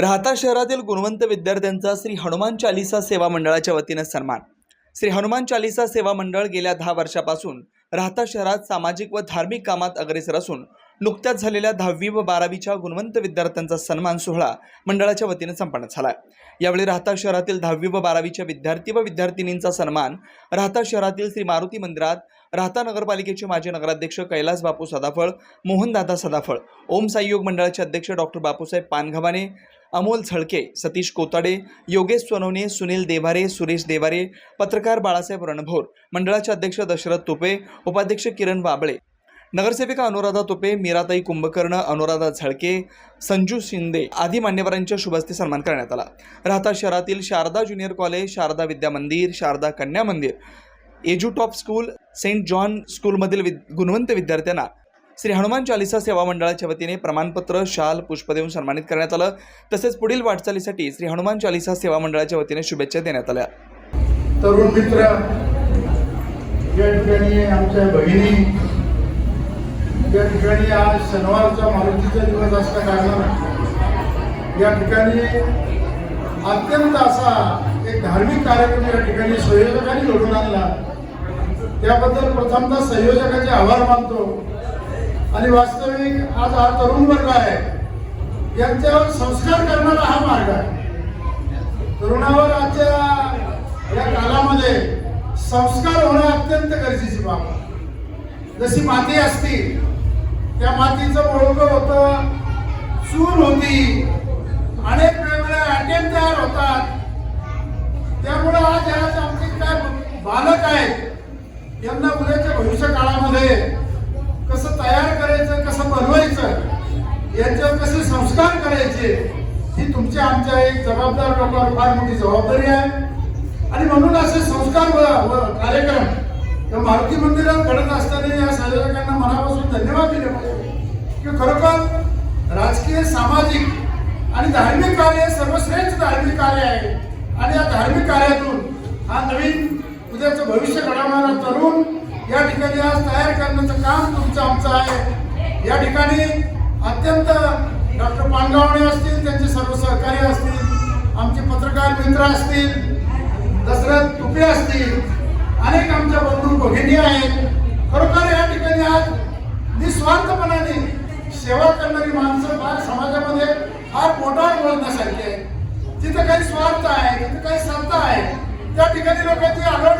राहता शहरातील गुणवंत विद्यार्थ्यांचा श्री हनुमान चालिसा सेवा मंडळाच्या वतीनं सन्मान. श्री हनुमान चालिसा सेवा मंडळ गेल्या दहा वर्षापासून राहता शहरात सामाजिक व धार्मिक कामात अग्रेसर असून नुकत्याच झालेल्या दहावी व बारावीच्या गुणवंत विद्यार्थ्यांचा सन्मान सोहळा मंडळाच्या वतीनं संपन्न झाला. यावेळी राहता शहरातील दहावी व बारावीच्या विद्यार्थी व विद्यार्थिनींचा सन्मान राहता शहरातील श्री मारुती मंदिरात राहता नगरपालिकेचे माजी नगराध्यक्ष कैलास बापू सदाफळ मोहनदादा सदाफळ ओम साईयोग मंडळाचे अध्यक्ष डॉक्टर बापूसाहेब पानघवाने अमोल झळके सतीश कोताडे योगेश सोनवणे सुनील देवारे सुरेश देवारे पत्रकार बाळासाहेब रणभोर मंडळाचे अध्यक्ष दशरथ तुपे उपाध्यक्ष किरण वाबळे नगरसेविका अनुराधा तुपे मीराताई कुंभकर्ण अनुराधा झळके संजू शिंदे आदी मान्यवरांच्या शुभस्ते सन्मान करण्यात आला. राहता शहरातील Sharada junior college Sharada Vidya Mandir Sharada Kanya Mandir edu top school saint John स्कूलमधील विद गुणवंत विद्यार्थ्यांना श्री हनुमान चालिसा सेवा मंडळाच्या वतीने प्रमाणपत्र शाल पुष्प देऊन सन्मानित करण्यात आलं. तसेच पुढील वाटचालीसाठी श्री हनुमान चालिसा सेवा मंडळाच्या वतीने शुभेच्छा देण्यात आल्या. तरुण मित्र या ठिकाणी आमच्या बहिणी या ठिकाणी आज शनिवारचा मारुतीचा दिवस असल्या कारणानं या ठिकाणी अत्यंत असा एक धार्मिक कार्यक्रम या ठिकाणी संयोजकांनी घडून आणला. त्याबद्दल प्रथमतः संयोजकांचे आभार मानतो. आणि वास्तविक आज हा तरुण वर्ग आहे यांच्यावर संस्कार करणारा हा मार्ग आहे तरुणावर आजच्या या कालामध्ये संस्कार होणं अत्यंत गरजेची बाब आहे. जशी माती असती त्या मातीचं ओळख होतं चूर होती अनेक वेगवेगळ्या अटेम तयार होतात त्यामुळं आज आज आमचे काय बालक आहेत यांना उद्याच्या भविष्य काळामध्ये कसं तयार करायचं कसं बनवायचं यांच्यावर कसे संस्कार करायचे ही तुमच्या आमच्या एक जबाबदार लोकांवर फार मोठी जबाबदारी आहे. आणि म्हणून असे संस्कार व व कार्यक्रम या मारुती मंदिरात घडत असताना या संयोजकांना मनापासून धन्यवाद दिले पाहिजे. की खरोखर राजकीय सामाजिक आणि धार्मिक कार्य सर्वश्रेष्ठ धार्मिक कार्य आहे. आणि या धार्मिक कार्यातून हा नवीन उद्याचं भविष्य घडवणारा तरुण या ठिकाणी आज तयार करण्याचं काम तुमचं आमचं आहे. या ठिकाणी अत्यंत डॉक्टर पानगावणे असतील त्यांचे सर्व सहकारी असतील आमचे पत्रकार मित्र असतील दशरथ तुपे असतील अनेक आमच्या बंधू भगिनी आहेत. खरोखर या ठिकाणी आज निस्वार्थपणाने सेवा करणारी माणसं फार समाजामध्ये फार मोठा बोलण्यासारखी आहे तिथं काही स्वार्थ आहे तिथं काही सत्ता आहे त्या ठिकाणी लोकांची आढळ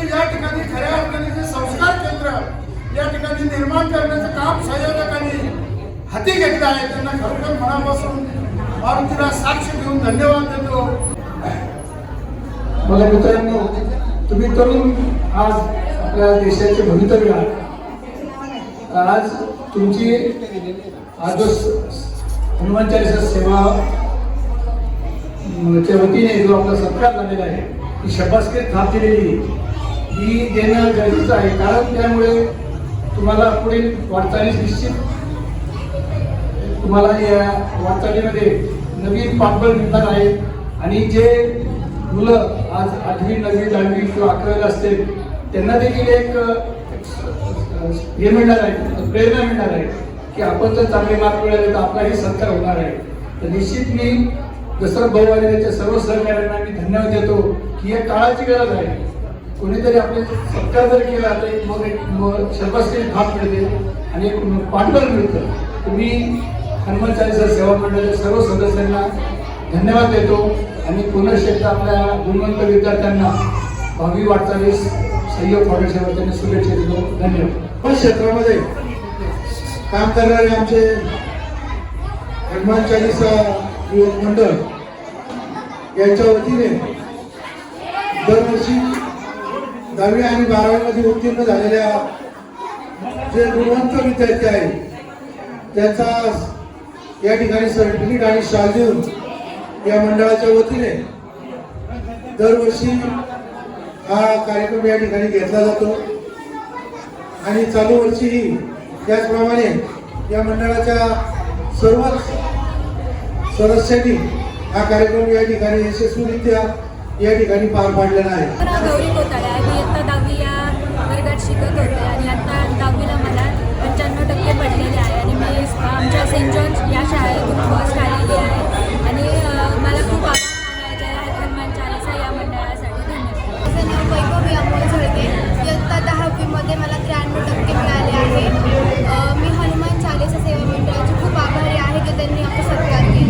परंतु या ठिकाणी खऱ्या अर्थाने जे संस्कार केंद्र या ठिकाणी निर्माण करण्याचं काम संयोजकांनी हाती घेतलं आहे. त्यांना खरोखर मनापासून मारुतीला साक्ष देऊन धन्यवाद देतो. मला मित्रांनो तुम्ही तरुण आज आपल्या देशाचे भवितव्य आहात आज तुमची आज हनुमान चालीसा सेवा च्या वतीने जो आपला सत्कार झालेला आहे ही शबासकीत थाप दिलेली ही देणं गरजेचं आहे. कारण त्यामुळे तुम्हाला पुढील वाटचालीस निश्चित तुम्हाला या वाटचालीमध्ये नवीन पाठबळ मिळणार आहे. आणि जे मुलं आज आठवी नववी दहावी किंवा अकरावीला असतील त्यांना देखील एक हे मिळणार आहे प्रेरणा मिळणार आहे की आपण जर चांगले मार्क मिळाले तर आपलाही सत्कार होणार आहे. तर निश्चित मी दसरा भाऊ आणि त्याच्या सर्व सहकार्यांना मी धन्यवाद देतो की या काळाची गरज आहे. कोणीतरी आपले सत्कार जर केला तर एक मग एक मग भाग मिळते आणि एक पांडव मिळतं. तुम्ही हनुमान चालिसा सेवा मंडळाच्या सर्व सदस्यांना धन्यवाद देतो. आणि पुनश्च एकदा आपल्या गुणवंत विद्यार्थ्यांना भावी वाटचालीस सहयोग फाउंडेशन वतीने शुभेच्छा देतो. धन्यवाद. पण क्षेत्रामध्ये काम करणारे आमचे हनुमान चालिसा युवक मंडळ यांच्या वतीने दरवर्षी दहावी आणि बारावीमध्ये उत्तीर्ण झालेल्या जे गुणवंत विद्यार्थी आहेत त्यांचा या ठिकाणी सर्टिफिकेट आणि शाल देऊन या मंडळाच्या वतीने दरवर्षी हा कार्यक्रम या ठिकाणी घेतला जातो. आणि चालू वर्षीही त्याचप्रमाणे या मंडळाच्या सर्वच सदस्यांनी हा कार्यक्रम या ठिकाणी यशस्वीरित्या या ठिकाणी पार पाडलेला आहे. मी अमोल झळके. इयत्ता दहावीमध्ये मला त्र्याण्णव टक्के मिळाले आहे. मी हनुमान चालीसा सेवा मंडळाची खूप आभारी आहे की त्यांनी आपला सत्कार केला.